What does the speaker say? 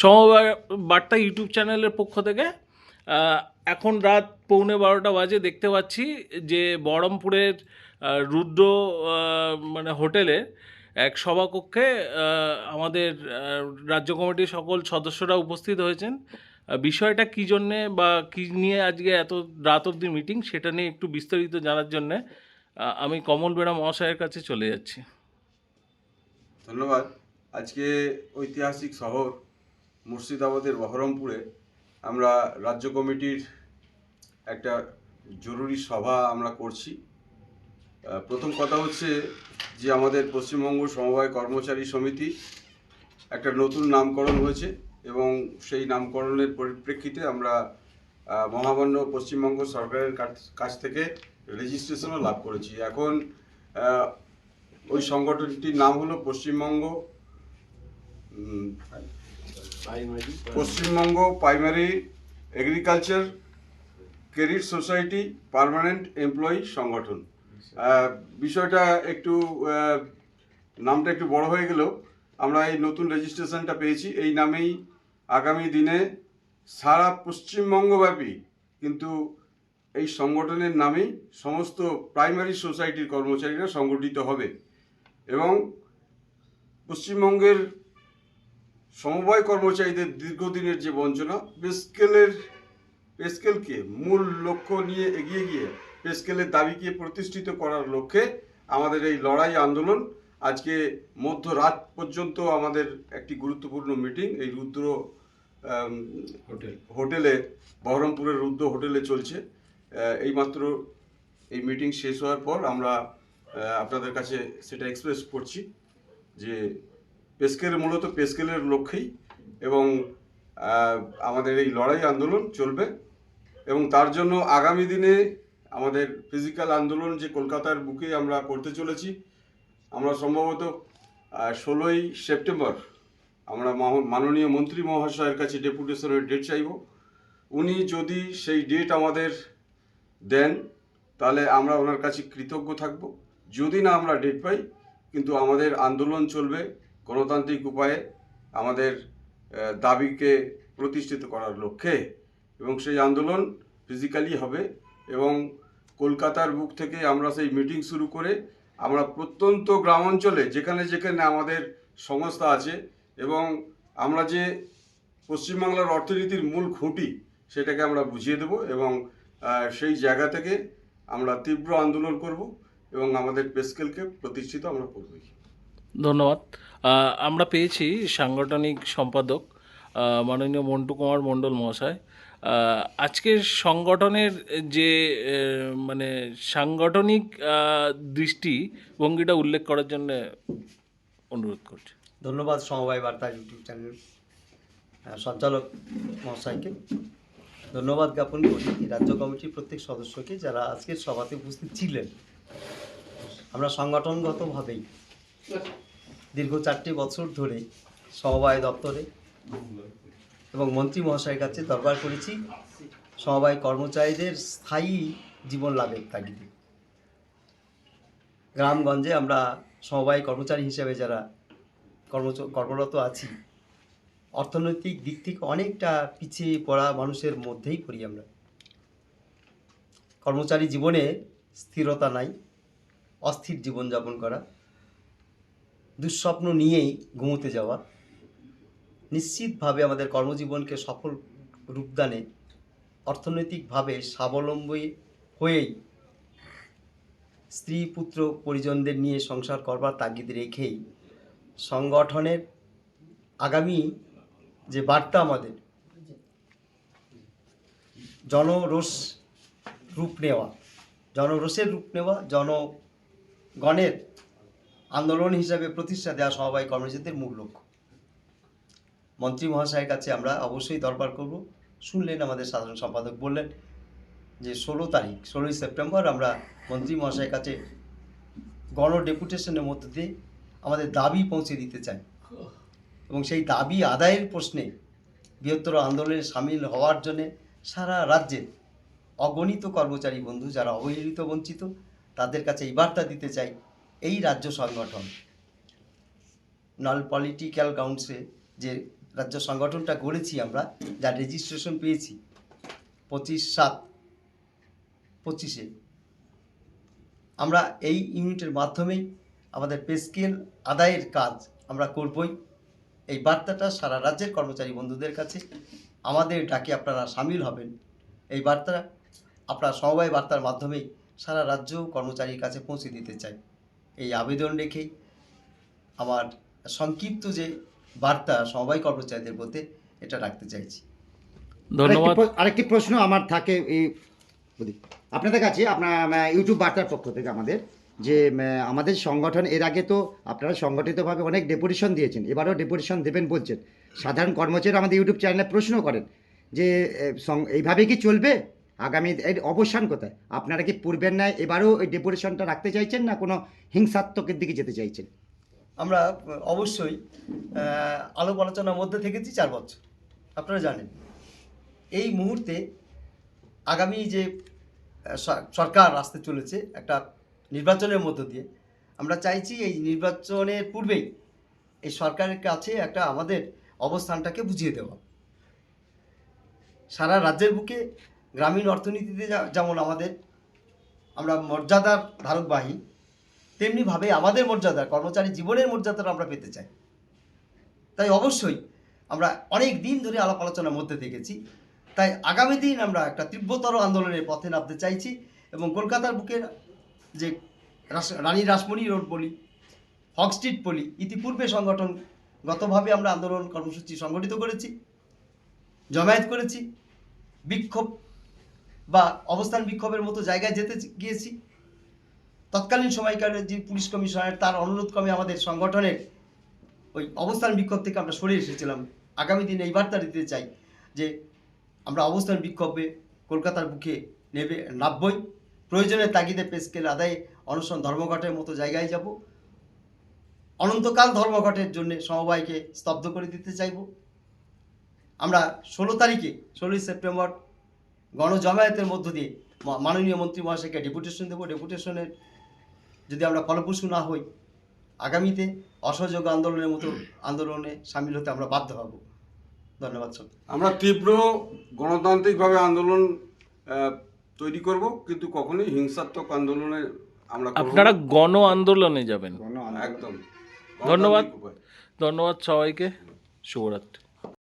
সমবায় বার্তা ইউটিউব চ্যানেলের পক্ষ থেকে এখন রাত পৌনে বারোটা বাজে দেখতে পাচ্ছি যে বহরমপুরের রুদ্র মানে হোটেলে এক সভাকক্ষে আমাদের রাজ্য কমিটির সকল সদস্যরা উপস্থিত হয়েছেন। বিষয়টা কী জন্যে বা কী নিয়ে আজকে এত রাত অবধি মিটিং সেটা নিয়ে একটু বিস্তারিত জানার জন্যে আমি কমল বেড়া মহাশয়ের কাছে চলে যাচ্ছি। ধন্যবাদ। আজকে ঐতিহাসিক শহর মুর্শিদাবাদের বহরমপুরে আমরা রাজ্য কমিটির একটা জরুরি সভা আমরা করছি। প্রথম কথা হচ্ছে যে আমাদের পশ্চিমবঙ্গ সমবায় কর্মচারী সমিতি একটা নতুন নামকরণ হয়েছে এবং সেই নামকরণের পরিপ্রেক্ষিতে আমরা মহামান্য পশ্চিমবঙ্গ সরকারের কাছ- থেকে রেজিস্ট্রেশনও লাভ করেছি। এখন ওই সংগঠনটির নাম হলো Paschimbanga Paschimbanga primary agriculture credit society permanent employee সংগঠন। বিষয়টা একটু নামটা একটু বড় হয়ে গেলেও আমরা এই নতুন রেজিস্ট্রেশনটা পেয়েছি। এই নামেই আগামী দিনে সারা পশ্চিমবঙ্গব্যাপী কিন্তু এই সংগঠনের নামেই সমস্ত প্রাইমারি সোসাইটির কর্মচারীরা সংগঠিত হবে এবং পশ্চিমবঙ্গের সমবায় কর্মচারীদের দীর্ঘদিনের যে বঞ্চনা পেস্কেলের পেস্কেলকে মূল লক্ষ্য নিয়ে এগিয়ে গিয়ে পেস্কেলের দাবিকে প্রতিষ্ঠিত করার লক্ষ্যে আমাদের এই লড়াই আন্দোলন আজকে মধ্যরাত পর্যন্ত আমাদের একটি গুরুত্বপূর্ণ মিটিং এই রুদ্র হোটেল। হোটেলে বহরমপুরের রুদ্র হোটেলে চলছে। এইমাত্র এই মিটিং শেষ হওয়ার পর আমরা আপনাদের কাছে সেটা এক্সপ্রেস করছি যে পেস্কেল মূলত পেস্কেলের লক্ষ্যেই এবং আমাদের এই লড়াই আন্দোলন চলবে এবং তার জন্য আগামী দিনে আমাদের ফিজিক্যাল আন্দোলন যে কলকাতার বুকে আমরা করতে চলেছি, আমরা সম্ভবত ষোলোই সেপ্টেম্বর আমরা মাননীয় মন্ত্রী মহাশয়ের কাছে ডেপুটেশনের ডেট চাইব। উনি যদি সেই ডেট আমাদের দেন, তাহলে আমরা ওনার কাছে কৃতজ্ঞ থাকব। যদি না আমরা ডেট পাই, কিন্তু আমাদের আন্দোলন চলবে গণতান্ত্রিক উপায়ে আমাদের দাবিকে প্রতিষ্ঠিত করার লক্ষ্যে এবং সেই আন্দোলন ফিজিক্যালি হবে এবং কলকাতার বুক থেকে আমরা সেই মিটিং শুরু করে আমরা প্রত্যন্ত গ্রামাঞ্চলে যেখানে যেখানে আমাদের সংস্থা আছে এবং আমরা যে পশ্চিমবাংলার অর্থনীতির মূল খুঁটি সেটাকে আমরা বুঝিয়ে দেব এবং সেই জায়গা থেকে আমরা তীব্র আন্দোলন করব এবং আমাদের পেস্কেলকে প্রতিষ্ঠিত আমরা করবই। ধন্যবাদ। আমরা পেয়েছি সাংগঠনিক সম্পাদক মাননীয় মন্টু কুমার মণ্ডল মহাশয়। আজকের সংগঠনের যে মানে সাংগঠনিক দৃষ্টি, ভঙ্গিটা উল্লেখ করার জন্য অনুরোধ করছি। ধন্যবাদ সমবায় বার্তা ইউটিউব চ্যানেল সঞ্চালক মহাশয়কে। ধন্যবাদ জ্ঞাপন করি রাজ্য কমিটির প্রত্যেক সদস্যকে যারা আজকের সভাতে উপস্থিত ছিলেন। আমরা সংগঠনগতভাবেই দীর্ঘ চারটি বছর ধরে সমবায় দপ্তরে এবং মন্ত্রী মহাশয়ের কাছে দরবার করেছি। সমবায় কর্মচারীদের স্থায়ী জীবন লাভের তাগিদে। গ্রামগঞ্জে আমরা সমবায় কর্মচারী হিসেবে যারা কর্মরত আছি, অর্থনৈতিক দিক থেকে অনেকটা পিছিয়ে পড়া মানুষের মধ্যেই পড়ি আমরা। কর্মচারী জীবনে স্থিরতা নাই, অস্থির জীবনযাপন করা। দুঃস্বপ্ন নিয়েই ঘুমোতে যাওয়া। নিশ্চিতভাবে আমাদের কর্মজীবনকে সফল রূপদানে অর্থনৈতিকভাবে স্বাবলম্বী হয়েই স্ত্রী, পুত্র, পরিজনদের নিয়ে সংসার করবার তাগিদ রেখেই সংগঠনের আগামী যে বার্তা আমাদের, জনরোষ রূপ নেওয়া, জনরোষের রূপ নেওয়া, জনগণের আন্দোলন হিসাবে প্রতিষ্ঠা দেওয়া সমবায় কর্মচারীদের মূল লক্ষ্য। মন্ত্রী মহাশয়ের কাছে আমরা অবশ্যই দরবার করব। শুনলেন আমাদের সাধারণ সম্পাদক বললেন যে, ষোলো তারিখ, ষোলোই সেপ্টেম্বর আমরা মন্ত্রী মহাশয়ের কাছে গণ ডেপুটেশনের মধ্য দিয়ে আমাদের দাবি পৌঁছে দিতে চাই। এবং সেই দাবি আদায়ের প্রশ্নে বৃহত্তর আন্দোলনে সামিল হওয়ার জন্যে সারা রাজ্যে অগণিত কর্মচারী বন্ধু যারা অবহেলিত, বঞ্চিত, তাদের কাছে এই বার্তা দিতে চাই। এই রাজ্য সংগঠন নল পলিটিক্যাল কাউন্সিলে যে রাজ্য সংগঠনটা গড়েছি আমরা, যার রেজিস্ট্রেশন পেয়েছি পঁচিশ সাত, পঁচিশে। আমরা এই ইউনিটের মাধ্যমেই আমাদের পেস্কেল আদায়ের কাজ আমরা করবই। এই বার্তাটা সারা রাজ্যের কর্মচারী বন্ধুদের কাছে। আমাদের ডাকে আপনারা সামিল হবেন। এই বার্তা আপনার সমবায় বার্তার মাধ্যমেই সারা রাজ্য কর্মচারীর কাছে পৌঁছে দিতে চাই। এই আবেদন রেখেই আমার সংক্ষিপ্ত যে বার্তা সবাই কর্মচারীদের বলতে এটা রাখতে চাইছি। ধন্যবাদ। আরেকটি প্রশ্ন আমার থাকে এই বলি, আপনাদের কাছে আপনার ইউটিউব বার্তার পক্ষ থেকে আমাদের যে আমাদের সংগঠন এর আগে তো আপনারা সংগঠিতভাবে অনেক ডেপুটেশন দিয়েছেন এবারও ডেপুটেশন দেবেন বলছেন। সাধারণ কর্মচারী আমাদের ইউটিউব চ্যানেলে প্রশ্ন করেন যে সং- এইভাবে কি চলবে? আগামী এর অবসান কোথায়? আপনারা কি পূর্বের ন্যায় এবারও ওই ডেপুটেশনটা রাখতে চাইছেন না কোনো হিংসাত্মকের দিকে যেতে চাইছেন? আমরা অবশ্যই আলাপ আলোচনার মধ্যে থেকেছি চার বছর। আপনারা জানেন। এই মুহূর্তে আগামী যে সরকার আসতে চলেছে একটা নির্বাচনের মধ্য দিয়ে, আমরা চাইছি এই নির্বাচনের পূর্বেই এই সরকারের কাছে একটা আমাদের অবস্থানটাকে বুঝিয়ে দেওয়া। সারা রাজ্যের বুকে গ্রামীণ অর্থনীতিতে যেমন আমাদের, আমরা মর্যাদার ধারকবাহী তেমনিভাবে আমাদের মর্যাদা কর্মচারী জীবনের মর্যাদাটা আমরা পেতে চাই। তাই অবশ্যই আমরা অনেক দিন ধরে আলাপ আলোচনার মধ্যে থেকেছি। তাই আগামী দিন আমরা একটা তীব্রতর আন্দোলনের পথে নামতে চাইছি এবং কলকাতার বুকের যে রানী রাসমণি রোড বলি, হক স্ট্রিট বলি, ইতিপূর্বে সংগঠনগতভাবে আমরা আন্দোলন কর্মসূচি সংগঠিত করেছি, জমায়েত করেছি, বিক্ষোভ বা অবস্থান বিক্ষোভের মতো জায়গায় যেতে গিয়েছি। তৎকালীন সময়কার যে পুলিশ কমিশনার তার অনুরোধ ক্রমে আমাদের সংগঠনের ওই অবস্থান বিক্ষোভ থেকে আমরা সরে এসেছিলাম। আগামী দিনে এই বার্তা দিতে চাই যে আমরা অবস্থান বিক্ষোভে কলকাতার বুকে নেবে, নামবই। প্রয়োজনে তাগিদে পেস্কেল আদায়ে অনশন ধর্মঘটের মতো জায়গায় যাব। অনন্তকাল ধর্মঘটের জন্য সমবায়কে স্তব্ধ করে দিতে চাইব। আমরা ষোলো তারিখে, ষোলোই সেপ্টেম্বর গণজমায়েতের মধ্য দিয়ে মা- মাননীয় মন্ত্রী মহাশয়কে ডেপুটেশন দেবো। ডেপুটেশনের যদি আমরা ফলপ্রসূ না হই আগামীতে অসহযোগ আন্দোলনের মতো আন্দোলনে সামিল হতে আমরা বাধ্য হব। ধন্যবাদ সব। আমরা তীব্র গণতান্ত্রিকভাবে আন্দোলন তৈরি করব কিন্তু কখনোই হিংসাত্মক আন্দোলনে আমরা আপনারা গণ আন্দোলনে যাবেন। একদম। ধন্যবাদ। ধন্যবাদ সবাইকে। শুভরাত্রি।